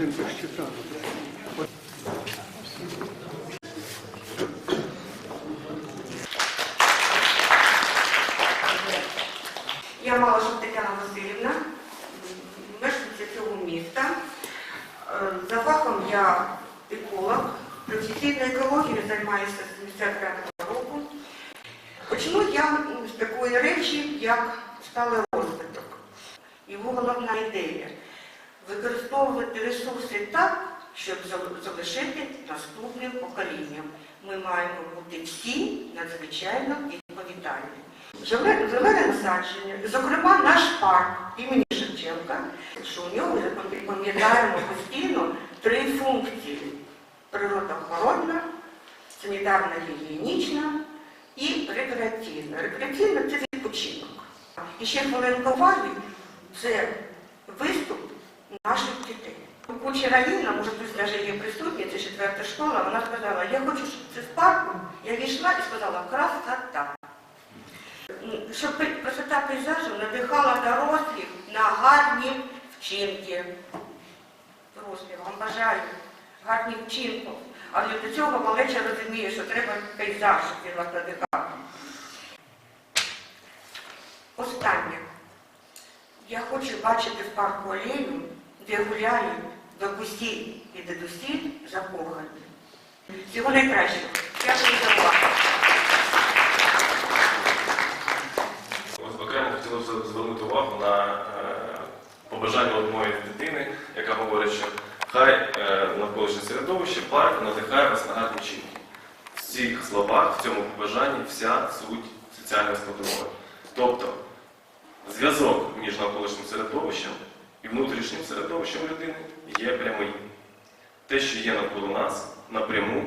Він прочитав. Я Малашов Тетяна Васильівна, мешканця цього міста. Е, За фахом я еколог, професійною екологією займаюся з 75 року. Почну я з такої речі, як сталий розвиток. Його головна ідея використовувати ресурси так, щоб залишити наступним поколінням. Ми маємо бути всі надзвичайно відповідальні. Зеле- Зелене насадження, зокрема наш парк імені Шевченка, що у нього пам'ятаємо постійно три функції: природоохоронна, санітарно-гігієнічна і рекреаційна. Рекреаційна це відпочинок. І ще хвилинка уваги це виступ наших дітей. Куча Галіна, може тут навіть є присутня, це четверта школа, вона сказала, я хочу, щоб це з парку. Я війшла і сказала, красота. Щоб красота пейзажу надихала дорослих на гарні вчинки. Дорослі, вам бажаю гарних вчинків. Але до цього малеча розуміє, що треба пейзаж, вас надихав. Останнє. Я хочу бачити в парку алею, де гуляють бабусі і дедусі закохані. Всього найкращого. Дякую за увагу. Окремо хотілося б звернути увагу на е, побажання одної дитини, яка говорить, що хай е, навколишнє середовище, парк надихає вас на гарні вчинки. В цих словах, в цьому побажанні вся суть соціальної складової. Тобто зв'язок між навколишнім середовищем внутрішнім середовищем людини є прямий. Те, що є навколо нас, напряму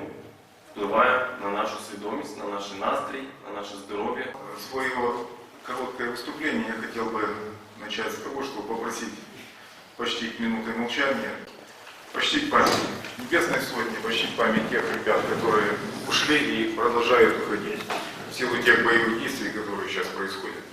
впливає на нашу свідомість, на наш настрій, на наше здоров'я. Свое короткое выступление я хотел бы начать с того, чтобы попросить почтить минутой молчания, почтить память Небесной Сотни, почтить память тех ребят, которые ушли и продолжают уходить в силу тех боевых действий, которые сейчас происходят.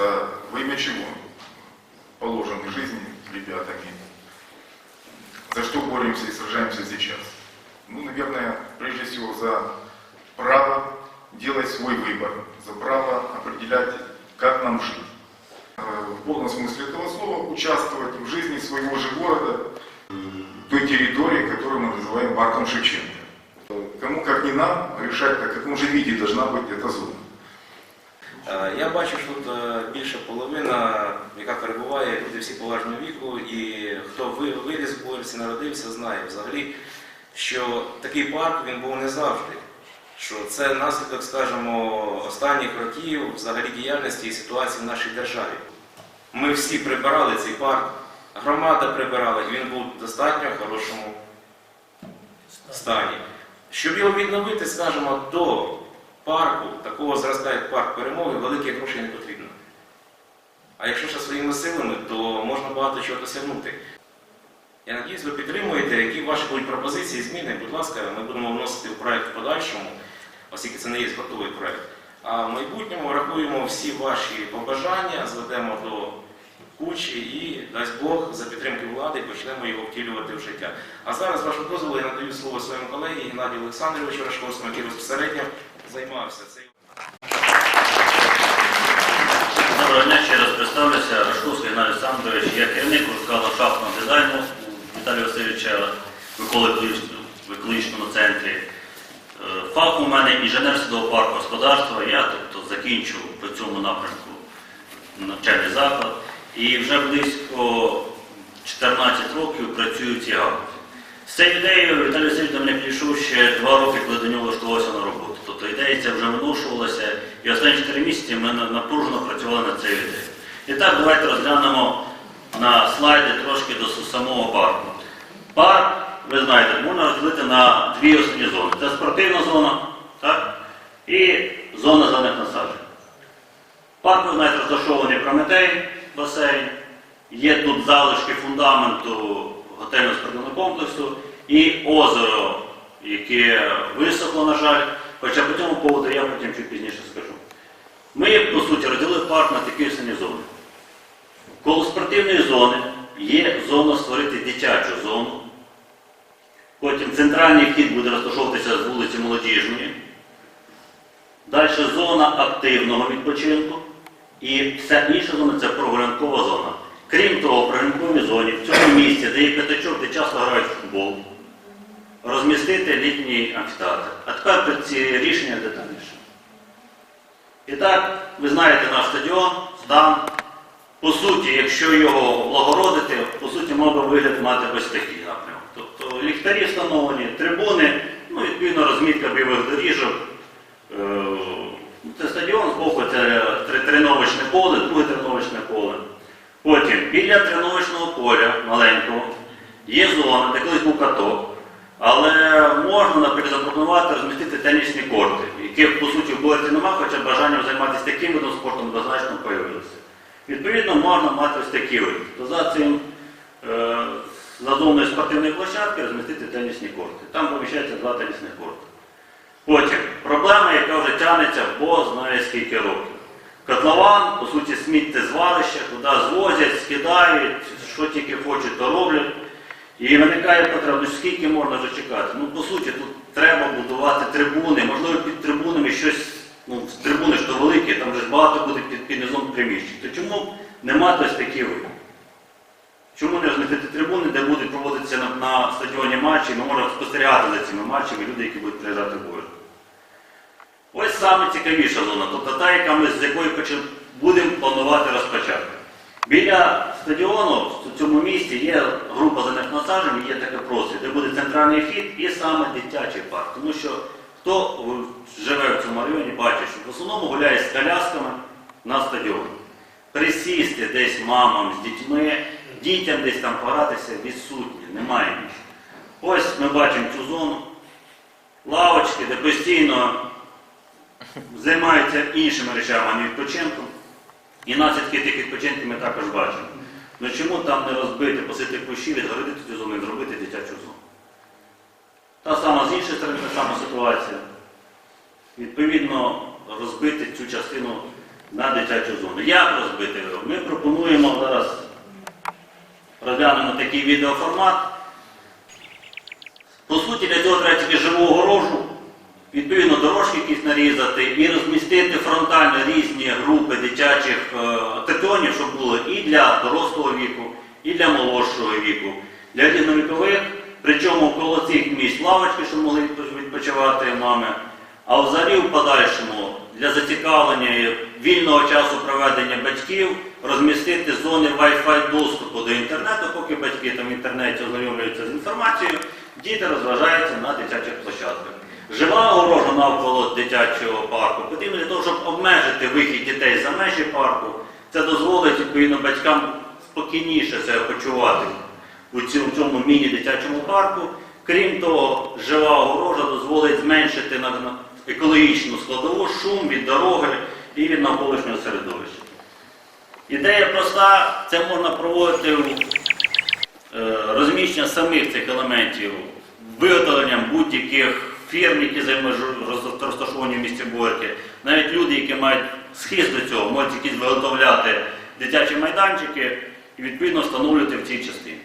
Простой вопрос, а во имя чего положены жизни ребятами? За что боремся и сражаемся сейчас? Ну, наверное, прежде всего за право делать свой выбор, за право определять, как нам жить. Э, В полном смысле этого слова участвовать в жизни своего же города, той территории, которую мы называем парком Шевченко. Э, Кому как не нам решать, в каком же виде должна быть эта зона. Е, Я бачу, що тут е, більша половина, яка перебуває, люди всі поважного віку, і хто ви- виріс в Боярці, народився, знає взагалі, що такий парк він був не завжди. Що це наслідок, скажімо, останніх років взагалі діяльності і ситуації в нашій державі. Ми всі прибирали цей парк, громада прибирала, і він був в достатньо хорошому стані. Щоб його відновити, скажімо, до парку, такого зростає як парк перемоги, великих грошей не потрібно. А якщо ще своїми силами, то можна багато чого досягнути. Я надіюсь, ви підтримуєте, які ваші будуть пропозиції, зміни, будь ласка, ми будемо вносити в проект в подальшому, оскільки це не є готовий проект. А в майбутньому врахуємо всі ваші побажання, зведемо до кучі і, дасть Бог, за підтримки влади почнемо його втілювати в життя. А зараз, вашого дозволу, я надаю слово своєму колегі Геннадію Олександровичу Рашковському, який безпосередньо займався. Доброго дня, ще раз представлюся. Рашковський Геннадій Олександрович, я керівник гуртка ландшафтного дизайну Віталія Васильовича в екологічному- центрі. Е, Фах у мене інженер садового парку господарства. Я тобто закінчу по цьому напрямку навчальний заклад. І вже близько 14 років працюю в цій галузі. З цією ідеєю Віталій Васильович до мене підійшов ще два роки, коли до нього влаштувався на роботу. Тобто ідея ця вже виношувалася, і останні 4 місяці ми напружено працювали над цією ідеєю. І так, давайте розглянемо на слайді трошки до самого парку. Парк, ви знаєте, можна розділити на дві основні зони. Це спортивна зона так? і зона зелених насаджень. Парк, ви знаєте, розташований Прометей, басейн. Є тут залишки фундаменту готельно спортивного комплексу і озеро яке висохло, на жаль. Хоча по цьому поводу я потім чуть пізніше скажу. Ми, по суті, розділили парк на такі основні зони. Коло спортивної зони є зона створити дитячу зону. Потім центральний вхід буде розташовуватися з вулиці Молодіжної. Далі зона активного відпочинку. І вся інша зона це прогулянкова зона. Крім того, в прогулянковій зоні, в цьому місці, де є п'ятачок, де часто грають футбол, розмістити літній амфітеатр. А тепер про ці рішення детальніше. І так, ви знаєте наш стадіон, стан. По суті, якщо його облагородити, по суті, мав би вигляд мати ось такий напрямок. Тобто ліхтарі встановлені, трибуни, ну, відповідно, розмітка бойових доріжок. Е, Це стадіон, збоку це тренувачне поле, друге тренувачне поле. Потім біля тренувачного поля маленького є зона, де колись був каток, але можна, наприклад, запропонувати розмістити тенісні корти, яких по суті в корті немає, хоча бажання займатися таким видом спорту однозначно появилося. Відповідно, можна мати ось такі. То за цим е, за зоною спортивної площадки розмістити тенісні корти. Там поміщається два тенісні корти. Потім проблема, яка вже тягнеться, бо знає скільки років. Котлован, по суті, сміттєзвалище, туди звозять, скидають, що тільки хочуть, то роблять. І виникає потреба, ну скільки можна вже чекати? Ну, по суті, тут треба будувати трибуни, можливо, під трибунами щось, ну, трибуни ж то великі, там вже багато буде під, під низом приміщень. То чому б не мати ось такі види? Чому не розмістити трибуни, де будуть проводитися на, на стадіоні матчі, ми можемо спостерігати за цими матчами люди, які будуть приїжджати в бою. Ось саме цікавіша зона, тобто та, яка ми з якої будемо планувати розпочати. Біля стадіону в цьому місці є група зелених насаджень, є таке простір, де буде центральний вхід і саме дитячий парк. Тому що хто живе в цьому районі, бачить, що в основному гуляє з колясками на стадіоні. Присісти десь мамам з дітьми, дітям десь там погратися відсутні, немає нічого. Ось ми бачимо цю зону, лавочки, де постійно займаються іншими речами, а не відпочинком. І наслідки тих відпочинків ми також бачимо. Ну чому там не розбити, посити кущі, відгородити цю зону і зробити дитячу зону? Та сама з іншої сторони, та сама ситуація. Відповідно, розбити цю частину на дитячу зону. Як розбити? Ми пропонуємо зараз розглянемо такий відеоформат. По суті, для цього треба тільки живу огорожу, відповідно дорожки якісь нарізати і розмістити фронтально різні групи дитячих е, атракціонів, щоб було і для дорослого віку, і для молодшого віку, для різновікових, причому коло цих місць лавочки, щоб могли відпочивати мами, а взагалі в подальшому для зацікавлення вільного часу проведення батьків розмістити зони Wi-Fi доступу до інтернету, поки батьки там в інтернеті ознайомлюються з інформацією, діти розважаються на дитячих площадках. Жива огорожа навколо дитячого парку потрібно для того, щоб обмежити вихід дітей за межі парку. Це дозволить відповідно батькам спокійніше себе почувати у цьому, міні-дитячому парку. Крім того, жива огорожа дозволить зменшити екологічну складову шум від дороги і від навколишнього середовища. Ідея проста, це можна проводити е, розміщення самих цих елементів виготовленням будь-яких фірм, які розташовані в місті Борки. Навіть люди, які мають схист до цього, можуть якісь виготовляти дитячі майданчики і відповідно встановлювати в цій частині.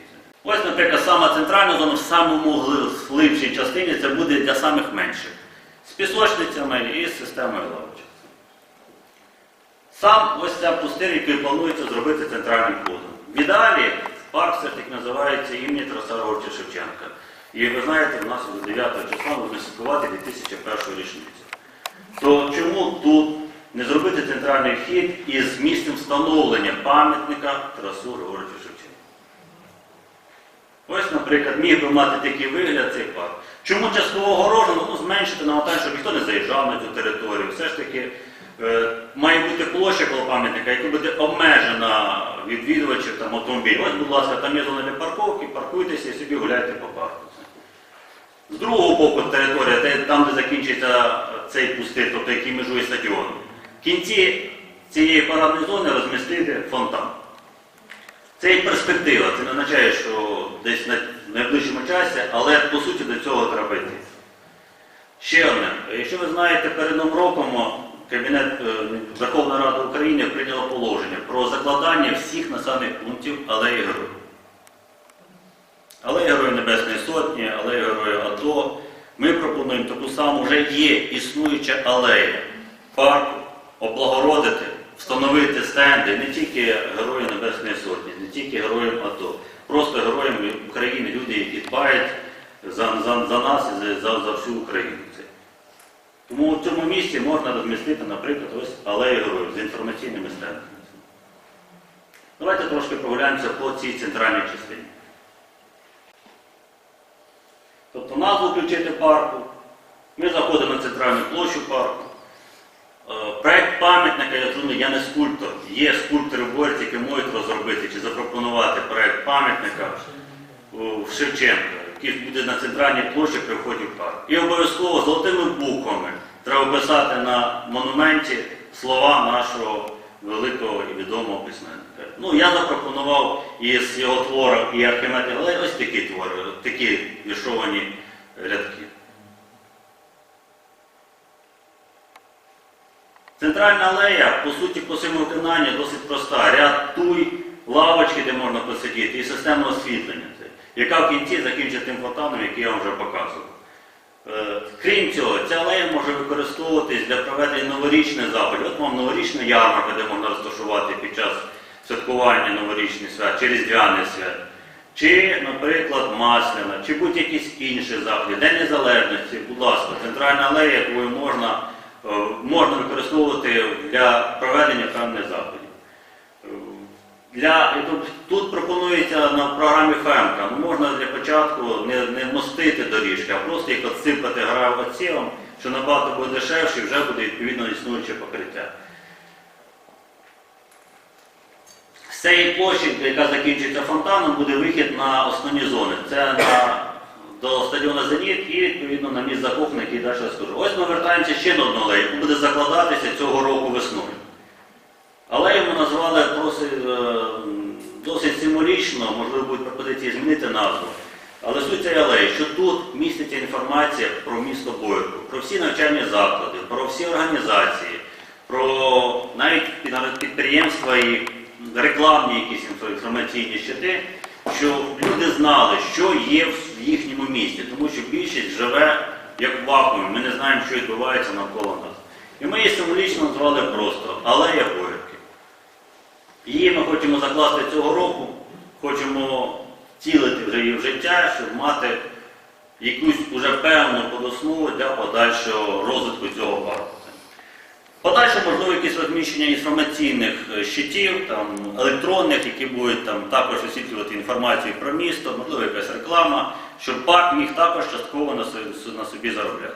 Ось, наприклад, сама центральна зона в самому гли- глибшій частині це буде для самих менших. З пісочницями і з системою лавочок. Сам ось ця пустир, який планується зробити центральним входом. В ідеалі парк все ж таки називається імені Тараса Григоровича Шевченка. І ви знаєте, в нас до 9 числа можна святкувати 2001 річницю. То чому тут не зробити центральний вхід із місцем встановлення пам'ятника Тарасу Григоровичу Шевченку? Ось, наприклад, міг би мати такий вигляд цей парк. Чому частково огорожено? Ну, зменшити навантаження, щоб ніхто не заїжджав на цю територію. Все ж таки е, має бути площа коло пам'ятника, яка буде обмежена відвідувачів там, автомобілів. Ось, будь ласка, там є зона для парковки, паркуйтеся і собі гуляйте по парку. З другого боку територія, там, де закінчиться цей пустир, тобто який межує стадіон, в кінці цієї парадної зони розмістити фонтан. Це і перспектива, це не означає, що десь на найближчому часі, але по суті до цього треба йти. якщо ви знаєте, перед Новим роком Кабінет е, Верховної Ради України прийняло положення про закладання всіх населених пунктів алеї героїв. Алея Героїв Небесної Сотні, алея Героїв АТО. Ми пропонуємо таку саму, вже є існуюча алея парку, облагородити, встановити стенди не тільки Героїв Небесної Сотні, не тільки героям АТО, просто героям України, люди, які дбають за, за, за нас і за, за всю Україну. Тому в цьому місці можна розмістити, наприклад, ось алею героїв з інформаційними стендами. Давайте трошки прогуляємося по цій центральній частині. Тобто назву включити парку. Ми заходимо на центральну площу парку. Е, Проект пам'ятника, я думаю, я не скульптор. Є скульптори в Борці, які можуть розробити чи запропонувати проект пам'ятника в Шевченка, який буде на центральній площі при вході в парк. І обов'язково золотими буквами треба писати на монументі слова нашого великого і відомого письменника. Ну, я запропонував із його твором і Архимед Галей ось такі твори, такі віршовані рядки. Центральна алея, по суті, по своєму виконанню досить проста. Ряд туй, лавочки, де можна посидіти, і система освітлення, яка в кінці закінчить тим фонтаном, який я вам вже показував. Е, Крім цього, ця алея може використовуватись для проведення новорічних заходів. От вам новорічна ярмарка, де можна розташувати під час святкування новорічних свят, чи різдвяних свят, чи, наприклад, Масляна, чи будь-якісь інші заходи, День Незалежності, будь ласка, центральна алея, якою можна, е, можна використовувати для проведення певних заходів. Е, Для, тут, тут пропонується на програмі ФЕМКА, ну, можна для початку не, не мостити доріжки, а просто їх отсипати гравоцілом, що набагато буде дешевше і вже буде відповідно існуюче покриття. З цієї площі, яка закінчується фонтаном, буде вихід на основні зони. Це на, до стадіону Зеніт і відповідно на місць закоханих, який далі скажу. Ось ми вертаємося ще до одного алеї, яка буде закладатися цього року весною. Алею ми назвали е, досить символічно, можливо, будуть пропозиції змінити назву. Але суть цієї алеї, що тут міститься інформація про місто Бойко, про всі навчальні заклади, про всі організації, про навіть підприємства і рекламні якісь інформаційні щити, що люди знали, що є в їхньому місті, тому що більшість живе як в вакуумі, ми не знаємо, що відбувається навколо нас. І ми її символічно назвали просто Алея Бойки. Її ми хочемо закласти цього року, хочемо втілити вже її в життя, щоб мати якусь уже певну подоснову для подальшого розвитку цього парку. Подальше, можливо, якісь розміщення інформаційних е, щитів, там, електронних, які будуть там, також освітлювати інформацію про місто, можливо, якась реклама, щоб парк міг також частково на собі, на собі заробляти.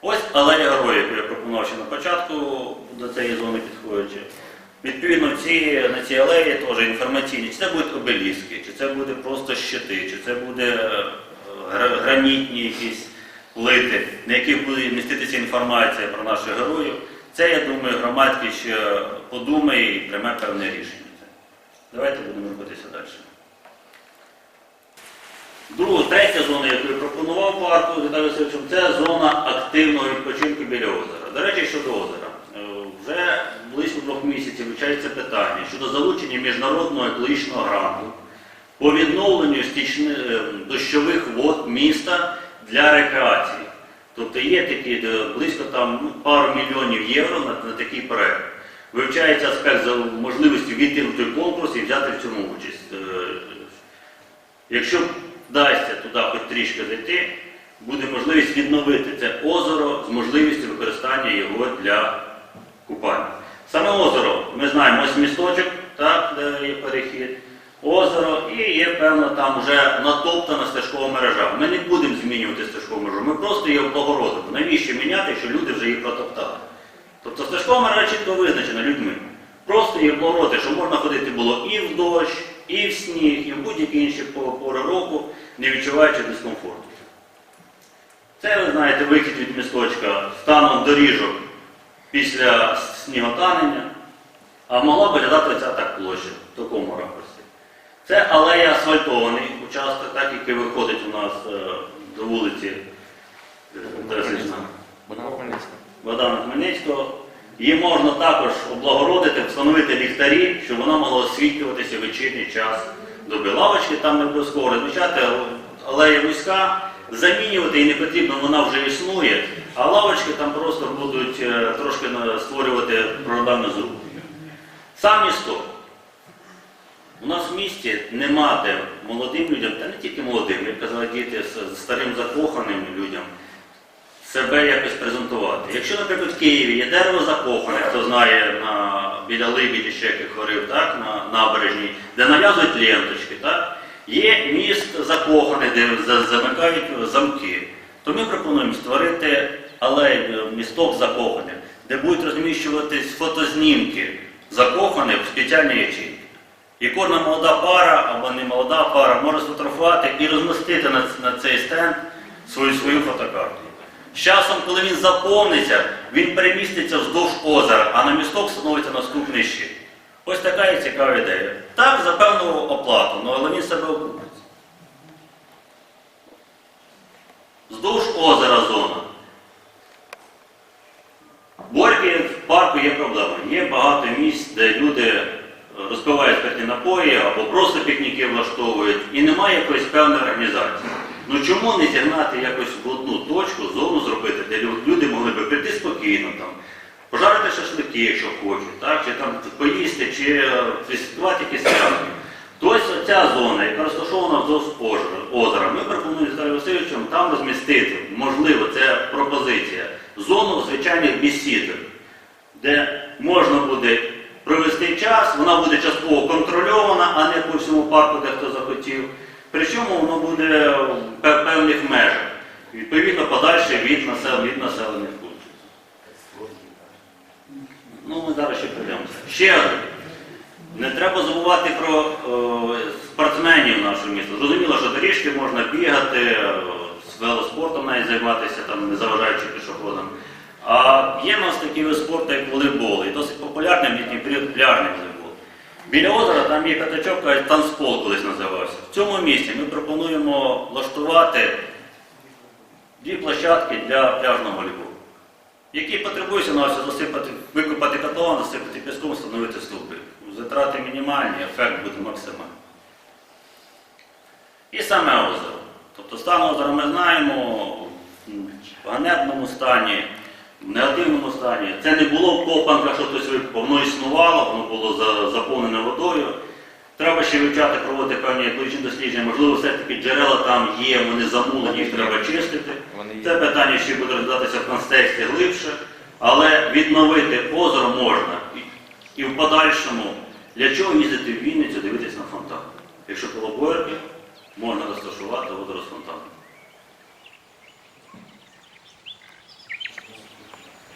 Ось алея героїв, яку я пропонував ще на початку до цієї зони підходячи. Відповідно, ці, на цій алеї теж інформаційні, чи це будуть обеліски, чи це буде просто щити, чи це буде е, гранітні якісь плити, на яких буде міститися інформація про наших героїв. Це, я думаю, громадськість ще подумає і прийме певне рішення. Давайте будемо рухатися далі. Друга, третя зона, яку я пропонував парку з Віталієм Васильовичем, це зона активного відпочинку біля озера. До речі, щодо озера. Е, Вже близько двох місяців вивчається питання щодо залучення міжнародного екологічного гранту по відновленню стічни- е, дощових вод міста для рекреації. Тобто є такі близько там ну, пару мільйонів євро на, на такий проект. Вивчається аспект за можливості війти в той конкурс і взяти в цьому участь. Е, Якщо вдасться туди хоч трішки зайти, буде можливість відновити це озеро з можливістю використання його для купання. Саме озеро, ми знаємо, ось місточок, так, де є перехід, озеро і є певно там вже натоптана стежкова мережа. Ми не будемо змінювати стежкову мережу, ми просто її облагородимо. Навіщо міняти, якщо люди вже її протоптали? Тобто стежкова мережа чітко визначена людьми. Просто її облагородити, щоб можна ходити було і в дощ, і в сніг, і в будь-які інші пори року, не відчуваючи дискомфорту. Це, ви знаєте, вихід від місточка станом доріжок після сніготанення, а могла б виглядати ця так площа в такому ракурсі. Це алея асфальтований участок, так, який виходить у нас е, до вулиці. е, Богдана Хмельницького. Її можна також облагородити, встановити ліхтарі, щоб вона могла освітлюватися в вечірній час доби. Лавочки там не обов'язково розміщати, алея вузька, замінювати її не потрібно, вона вже існує, а лавочки там просто будуть е, трошки створювати проблеми з рухом. Сам місто. У нас в місті нема де молодим людям, та не тільки молодим, як казали діти, старим закоханим людям, себе якось презентувати. Якщо, наприклад, в Києві є дерево закохане, хто знає на, біля Либіді, ще яких хорив, так, на набережній, де нав'язують ленточки, так, є міст закоханий, де замикають замки, то ми пропонуємо створити алею, місток закоханих, де будуть розміщуватись фотознімки закоханих в спеціальні ячейки. І кожна молода пара або не молода пара може сфотографувати і розмістити на, на цей стенд свою свою фотокарту. З часом, коли він заповниться, він переміститься вздовж озера, а на місток встановиться наступний щит. Ось така і цікава ідея. Так, за певну оплату, але він себе окупиться. Вздовж озера зона. Борки в парку є проблема. Є багато місць, де люди напої або просто пікніки влаштовують, і немає якоїсь певної організації. Ну чому не зігнати якось в одну точку, зону зробити, де люди могли би прийти спокійно, там, пожарити шашлики, якщо хочуть, так, чи там поїсти, чи е, якісь свято. Тобто ця зона, яка розташована вздовж озера, ми пропонуємо Віталію Васильовичем там розмістити, можливо, це пропозиція, зону звичайних бесідок, де можна буде провести час, вона буде частково контрольована, а не по всьому парку, де хто захотів. Причому воно буде в певних межах, відповідно подальше від, насел, від населених пунктів. Ну, ми зараз ще прийдемося. Ще один. Не треба забувати про е, спортсменів нашого міста. Зрозуміло, що доріжки можна бігати, з велоспортом навіть займатися, там, не заважаючи пішоходам. А є в нас такі види спорту, як волейбол, і досить популярним в період пляжний волейбол. Біля озера там є п'ятачок, кажуть, танцпол колись називався. В цьому місці ми пропонуємо влаштувати дві площадки для пляжного волейболу, які потребуються на засипати, викопати котлован, засипати піском, встановити стовпи. Затрати мінімальні, ефект буде максимальний. І саме озеро. Тобто стан озера ми знаємо в ганебному стані, в негативному стані. Це не було копанка, що хтось викопав, воно існувало, воно було заповнене водою. Треба ще вивчати, проводити певні екологічні дослідження. Можливо, все-таки джерела там є, вони замулені, їх треба чистити. Це питання ще буде розглядатися в контексті глибше, але відновити озеро можна. І- в подальшому, для чого їздити в Вінницю, дивитися на фонтан? Якщо коло Боярки можна розташувати озеро з фонтаном.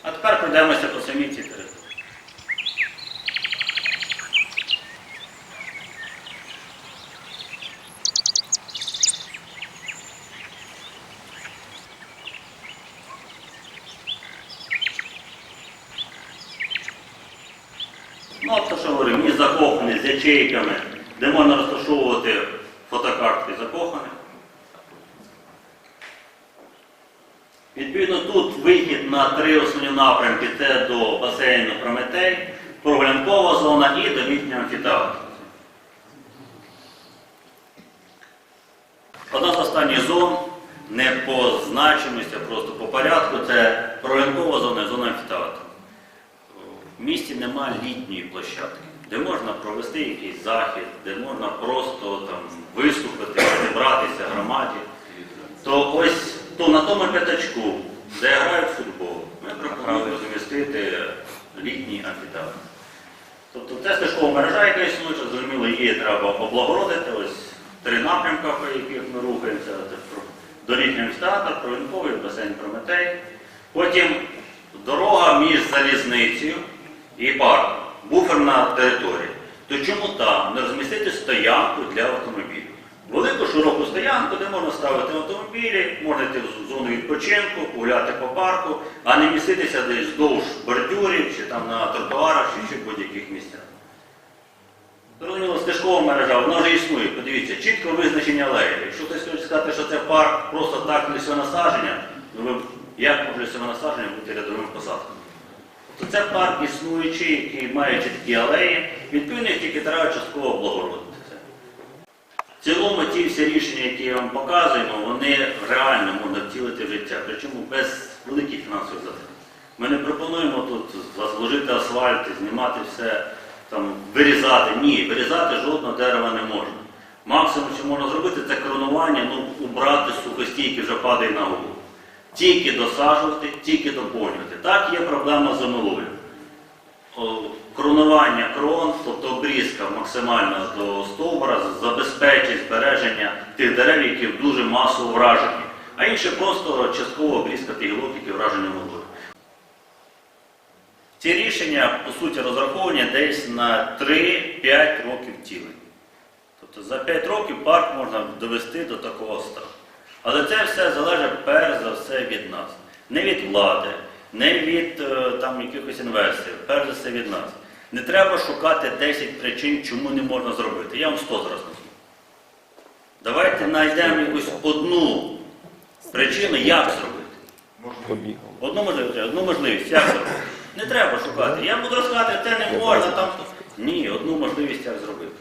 А тепер пройдемося по самій цій території. Ну, то, що говорю, міст закоханий з ячейками, де можна розташовувати фотокартки закоханих. Відповідно, тут вихід на три основні напрямки це до басейну Прометей, прогулянкова зона і до літнього амфітеатру. Одна з останніх зон, не по значимості, а просто по порядку, це прогулянкова зона і зона амфітеатру. В місті немає літньої площадки, де можна провести якийсь захід, де можна просто там виступити, зібратися громаді. То ось то на тому п'ятачку, де грають в футбол, ми пропонуємо розмістити літній амфітеатр. Тобто це стежкова мережа, яка існує, зрозуміло, її треба облагородити. Ось три напрямки, по яких ми рухаємося. Це про- амфітеатр, провінковий, басейн Прометей. Потім дорога між залізницею і парком, буферна територія. То чому там не розмістити стоянку для автомобілів? Велику широку стоянку, де можна ставити автомобілі, можна йти в зону відпочинку, гуляти по парку, а не міститися десь вздовж бордюрів, чи там на тротуарах, чи ще в будь-яких місцях. Зрозуміло, стежкова мережа, вона вже існує. Подивіться, чітко визначення алеї. Якщо хтось хоче сказати, що це парк просто так не все насадження, ну як може саме насадження бути рядовими посадками. Тобто це парк існуючий, який має чіткі алеї, відповідно їх тільки треба частково облагородити. В цілому ті всі рішення, які я вам показую, вони реально можна втілити в життя, причому без великих фінансових затрат. Ми не пропонуємо тут заложити асфальт, знімати все, там, вирізати. Ні, вирізати жодного дерева не можна. Максимум, що можна зробити, це коронування, ну, убрати сухостій, який вже падає на голову. Тільки досаджувати, тільки доповнювати. Так є проблема з омилою. О, Коронування крон, тобто обрізка максимально до стовбура, забезпечить збереження тих дерев, які дуже масово вражені. А інше просто частково обрізка тих гілок, які вражені водою. Ці рішення, по суті, розраховані десь на 3-5 років тілень. Тобто за 5 років парк можна довести до такого стану. Але це все залежить перш за все від нас. Не від влади, не від е, там, якихось інвесторів, перш за все від нас. Не треба шукати 10 причин, чому не можна зробити. Я вам 100 зараз назву. Давайте знайдемо якусь одну причину, як зробити. Одну можливість, одну можливість, як зробити. Не треба шукати. Я буду розказати, це не можна там. Ні, одну можливість як зробити.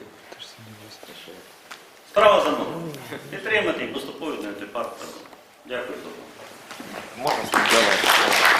Справа за мною. Підтримати і поступово відновити парк. Дякую за увагу. Можно сказать?